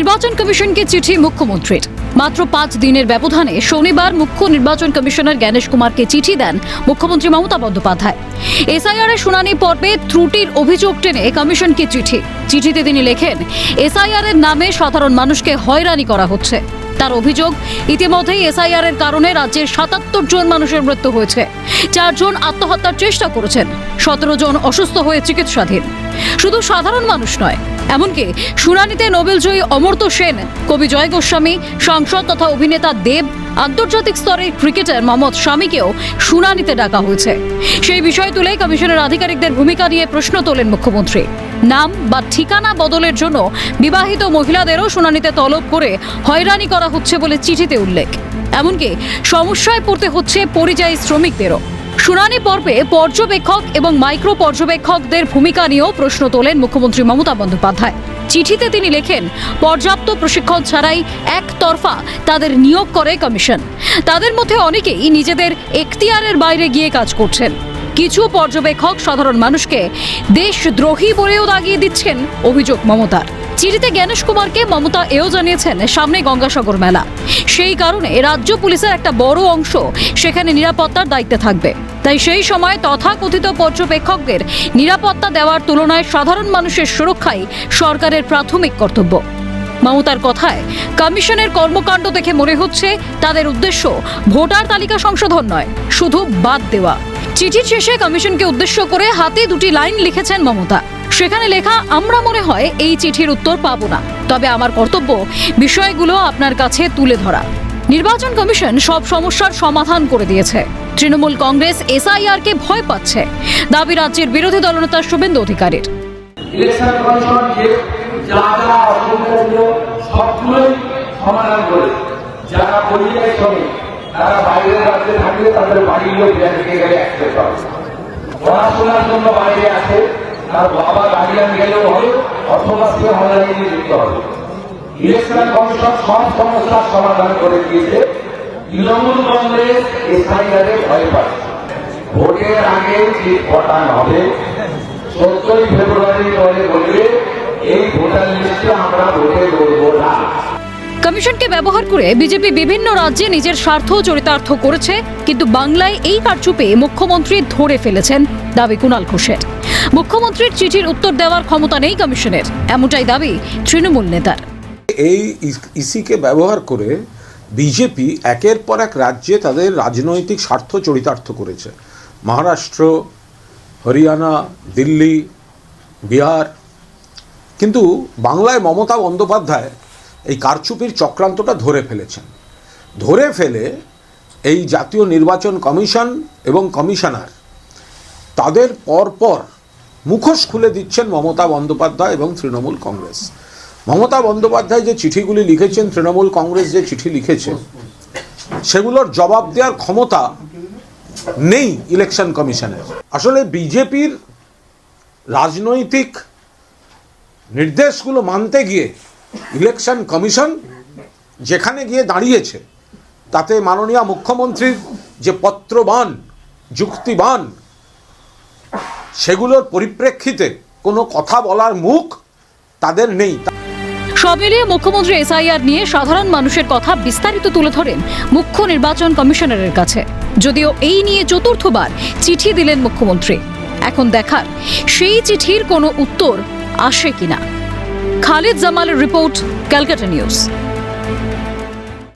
নির্বাচন কমিশনকে চিঠি মুখ্যমন্ত্রীর। মাত্র পাঁচ দিনের ব্যবধানে শনিবার মুখ্য নির্বাচন কমিশনার জ্ঞানেশ কুমারকে চিঠি দেন মুখ্যমন্ত্রী মমতা বন্দ্যোপাধ্যায়। এসআইআর এর শুনানি পর্বে ত্রুটির অভিযোগ টেনে কমিশনকে চিঠি। চিঠিতে তিনি লেখেন এসআইআর এর নামে সাধারণ মানুষকে হয়রানি করা হচ্ছে। তার অভিযোগ, ইতিমধ্যেই এসআইআর এর কারণে রাজ্যের সাতাত্তর জন মানুষের মৃত্যু হয়েছে। চারজন আত্মহত্যার চেষ্টা করেছেন। সতেরো জন অসুস্থ হয়ে চিকিৎসাধীন। শুধু সাধারণ মানুষ নয় এমনকি শুনানিতে নোবেলজয়ী অমর্ত্য সেন, কবি জয় গোস্বামী, সাংসদ তথা অভিনেতা দেব, আন্তর্জাতিক স্তরের ক্রিকেটার মোহাম্মদ স্বামীকেও শুনানিতে ডাকা হয়েছে। সেই বিষয় তুলে কমিশনের আধিকারিকদের ভূমিকা নিয়ে প্রশ্ন তোলেন মুখ্যমন্ত্রী। নাম বা ঠিকানা বদলের জন্য বিবাহিত মহিলাদেরও শুনানিতে তলব করে হয়রানি করা হচ্ছে বলে চিঠিতে উল্লেখ। এমনকি সমস্যায় পড়তে হচ্ছে পরিযায়ী শ্রমিকদেরও। শুনানি পর্বে পর্যবেক্ষক এবং মাইক্রো পর্যবেক্ষকদের ভূমিকা নিয়েও প্রশ্ন তোলেন মুখ্যমন্ত্রী মমতা বন্দ্যোপাধ্যায়। চিঠিতে তিনি লেখেন, পর্যাপ্ত প্রশিক্ষণ ছাড়াই একতরফা তাদের নিয়োগ করে কমিশন। তাদের মধ্যে অনেকেই নিজেদের এখতিয়ারের বাইরে গিয়ে কাজ করছেন। কিছু পর্যবেক্ষক সাধারণ মানুষকে দেশদ্রোহী বলেও দাগিয়ে দিচ্ছেন অভিযোগ মমতার। চিঠিতে জ্ঞানেশ কুমারকে মমতা এও জানিয়েছেন, সামনে গঙ্গাসাগর মেলা। সেই কারণে রাজ্য পুলিশের একটা বড় অংশ সেখানে নিরাপত্তার দায়িত্বে থাকবে। তাই সেই সময় তথাকথিত পর্যবেক্ষকদের নিরাপত্তা দেওয়ার তুলনায় সাধারণ মানুষের সুরক্ষাই সরকারের প্রাথমিক কর্তব্য। মমতার কথায়, কমিশনের কর্মকাণ্ড দেখে মনে হচ্ছে তাদের উদ্দেশ্য ভোটার তালিকা সংশোধন নয়, শুধু বাদ দেওয়া। চিঠির শেষে কমিশনকে উদ্দেশ্য করে হাতে দুটি লাইন লিখেছেন মমতা। সেখানে লেখা, আমরা মনে হয় এই চিঠির উত্তর পাবো না। তবে আমার কর্তব্য বিষয়গুলো আপনার কাছে তুলে ধরা। নির্বাচন কমিশন সব সমস্যার সমাধান করে দিয়েছে। তৃণমূল কংগ্রেস এসআইআর কে ভয় পাচ্ছে। দাবি রাজ্যের বিরোধী দলনেতা শুভেন্দু অধিকারীর। পড়াশোনার জন্য বাইরে আছে তার বাবা গার্ডিয়ান গেলেও হবে, অথবা সে অনলাইনে যুক্ত হবে। ইলেকশন কমিশন সব সমস্যার সমাধান করে দিয়েছে। তৃণমূল কংগ্রেস এসআইআরে ভয় পাচ্ছে ভোটের আগে যে ভোটান হবে চোদ্দই ফেব্রুয়ারি পরে বলবে, এই ভোটার লিস্টে আমরা ভোটে করব না। কমিশনকে ব্যবহার করে বিজেপি বিভিন্ন রাজ্যে নিজের স্বার্থ চরিতার্থ করেছে, কিন্তু বাংলায় এই কারচুপে মুখ্যমন্ত্রী ধরে ফেলেছেন দাবি কুণাল ঘোষের। মুখ্যমন্ত্রীর চিঠির উত্তর দেওয়ার ক্ষমতা নেই কমিশনের। এমনটাই দাবি তৃণমূল নেতার। এই ইসিকে ব্যবহার করে বিজেপি একের পর এক রাজ্যে তাদের রাজনৈতিক স্বার্থ চরিতার্থ করেছে। মহারাষ্ট্র, হরিয়ানা, দিল্লি, বিহার। কিন্তু বাংলায় মমতা বন্দ্যোপাধ্যায় এই কারচুপির চক্রান্তটা ধরে ফেলেছেন। ধরে ফেলে এই জাতীয় নির্বাচন কমিশন এবং কমিশনার তাদের পরপর মুখোশ খুলে দিচ্ছেন মমতা বন্দ্যোপাধ্যায় এবং তৃণমূল কংগ্রেস। মমতা বন্দ্যোপাধ্যায় যে চিঠিগুলি লিখেছেন, তৃণমূল কংগ্রেস যে চিঠি লিখেছে, সেগুলোর জবাব দেওয়ার ক্ষমতা নেই ইলেকশন কমিশনের। আসলে বিজেপির রাজনৈতিক নির্দেশগুলো মানতে গিয়ে ইলেকশন কমিশন যেখানে গিয়ে দাঁড়িয়েছে, তাতে মাননীয় মুখ্যমন্ত্রীর যে পত্রবান, যুক্তিবান সেগুলোর পরিপ্রেক্ষিতে কোনো কথা বলার মুখ তাদের নেই। সব মুখ্যমন্ত্রী এসআইআর নিয়ে সাধারণ মানুষের কথা বিস্তারিত তুলে ধরেন মুখ্য নির্বাচন কমিশনারের কাছে। যদিও এই নিয়ে চতুর্থবার চিঠি দিলেন মুখ্যমন্ত্রী। এখন দেখার সেই চিঠির কোনো উত্তর আসে কিনা। খালিদ জামালের রিপোর্ট, ক্যালকাটা নিউজ।